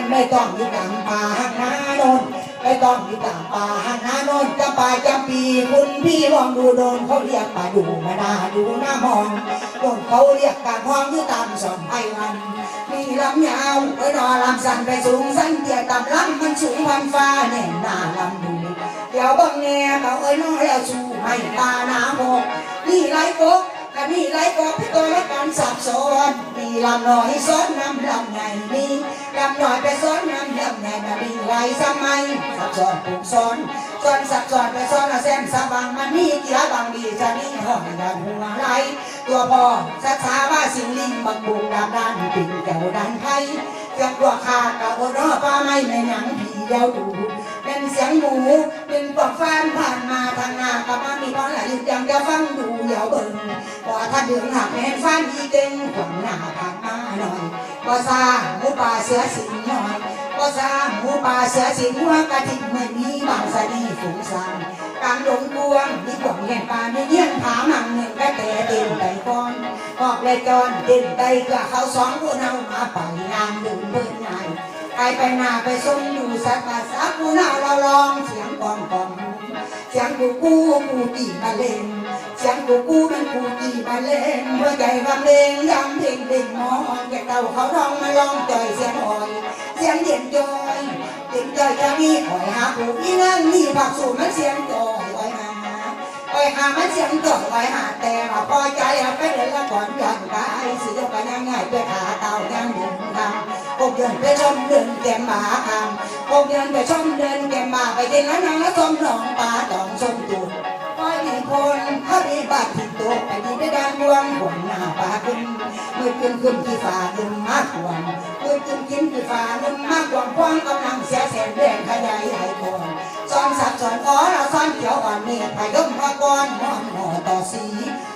นั้นไม่ต้องอยู่ต่างป่าหักนาโนนไม่ต้องอยู่ต่างป่าหักนาโนนจะป่าจะปีคุณพี่ลองดูโดนเขาเรียกป่าดูมาดาดูหน้ามองโดนเขาเรียกกาห้องอยู่ตามสองไพวันมีลำยาวไว้รอลำสั่นไปสูงสั้นเตี้ยต่ำลำมันสูงพันฟ้าแน่นหน้าลำดูเดี๋ยวบังแง่เขาเอ้ยน้อยแล้วสู้ให้ตาหน้าหกนี่ไรกก กับนี่ไรกกพี่ตัวละกันสับสนมีลำน้อยซ้อนน้ำลำใหญ่มีลำน้อยไปซ้อนน้ำลำใหญ่มามีไรสมัยสับสนผูกซ้อนซ้อนสับสนไปซ้อนอาแซมสบังมันนี่เกียบางดีจะนี่ห้องดันหัวไหลตัวพ่อสักษาว่าสิงลิงบักบุงดำด้านปิ่งแก้วดันไทยเสียงตัวขาดกับโอรอป้าไม่ในหนังผีเดียวดูเป็นเสียงหมูเป็นปอกฟ้านผ่านมาทางหน้ากับมามีบ้านหลายยังจะฟัง ยวเบิ่งพอถ้าดึงหักแม่นฟันอีเต็งขวางหน้าผ่านมาหน่อยก็ซาหมูป่าเสือสิงหน่อยก็ซาหมูป่าเสือสิงหัวกะทิไม่มีบางสะดีฝูงซานกลางดงกวงมีกวางแห่งป่าในเยี่ยงผามังหนึ่งกระแต่เต็มไตก้อนออกเลยจอนเต็มไตเกลือเขาสองผู้เนามาไปงานดื่มเบิ่งไงไปไปนาไปส่งอยู่สักภาษาผู้เนาเราลองเสียงกองกองเสียงกูกูกูตีมาเล่น เสียงกูกูมันกูตีมาเล่นหัวใจวังเลงยำเพลงเล่นมอนแกเก่าเขาร้องมาลองจอยเสียงอ่อยเสียงเย็นจอยเย็นจอยจะมีคอยหาผูอีนั่งมีผักสูตรมันเสียงจอยไว้หาไว้หามันเสียงจอยไว้หาแต่ว่าพอใจเอาไปเดินละก่อนยันกายสิยกกันยังไงเพื่อขาเต่ายังดึงทำพวกเดินไปชมเดินแกมหมาคำพวกเดินไปชมเดินแกมหมาไปเดินแล้วนางแล้วชมหนองปลาตองชมตูดคอยมีคน ดีบาดที่ตัวไปดีได้ด้านดวงหัวหน้าปาขึ้นเมื่อขึ้นขึ้นที่ฝ่าดึงมากกว่าเมื่อกินกินคือฟ้านุ่มมากกว่าควางกำลังเสียแสนแรงขยายใหญ่กว่าซ้อนสับสอนอ๋อเราซ้อนเขียวอ่อนเนี่ยไปย่อมพากรหอมห่อต่อสี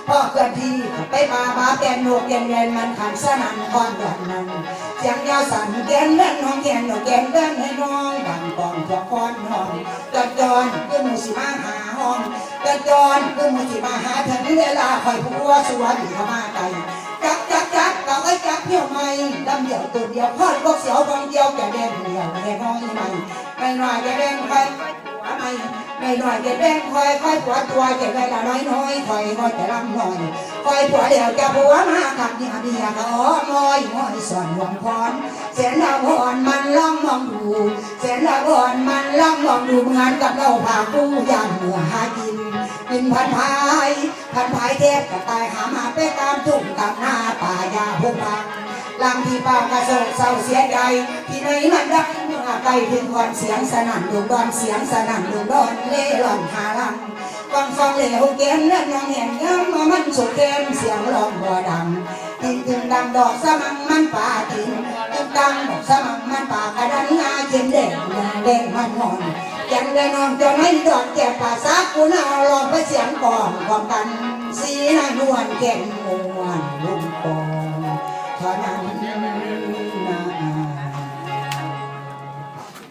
พ่อเกิดที่ไปมาบาแกนโนแกนเรนมันขันสนันคอนดันนั้นเสียงยาวสั่นแกนเล่นน้องแกนหนกแกนเล่นให้น้องดังกองพวกคอนห้องกระจรคือหมูสิมาหาห้อง กระจรคือหมูสิมาหาถึงเวลาคอยผัวสวนเข้ามาไกลจักจักจักเราไอ้จักเที่ยวไม่ดำเดียวตัวเดียวพอดพวกเสียวบางเดียวแกแดงเดียวแกน้อยไม่ไม่น้อยแกแดงไปหัวไม่ไม่น้อยแกแดงคอยคอยผัวตัวแกเวลาน้อยน้อยคอยคอยแต่ลำน้อยคอยผัวเดียวจะผัวมาขับเนี่ยเดียก็อ๋อมอยมอยสอนหลวงพรเสียนดาพรมันล่องมองดูเสียนดาพรมันล่องมองดูเหมือนกับเราพากู้ยางเหนือหาก กินพันพายพันพายเทพกระตายหามาไปตามทุ่งตามหน้าป่ายาพงบางลำที่ป่ากระโศกเศร้าเสียใจที่ไหนมันได้เมื่อไกลถึงก่อนเสียงสนั่นดูดอนเสียงสนั่นดูดอนเล่ร่อนหาลังฟังฟังเหลวแกนและน้องเห็นย้ำมามันสุดแกนเสียงร้องบ่ดังติงถึงดังดอกสมังมันป่าติงตึงดังดอกสมังมันป่ากระดันงาเขียนเด่งแดงมันหอน จังเด้นอนจะไม่ดอดแก่ป่าซักกูน่าลองไปเสียงก่อนความกันสีหนวลแก่นมวนลุงปอ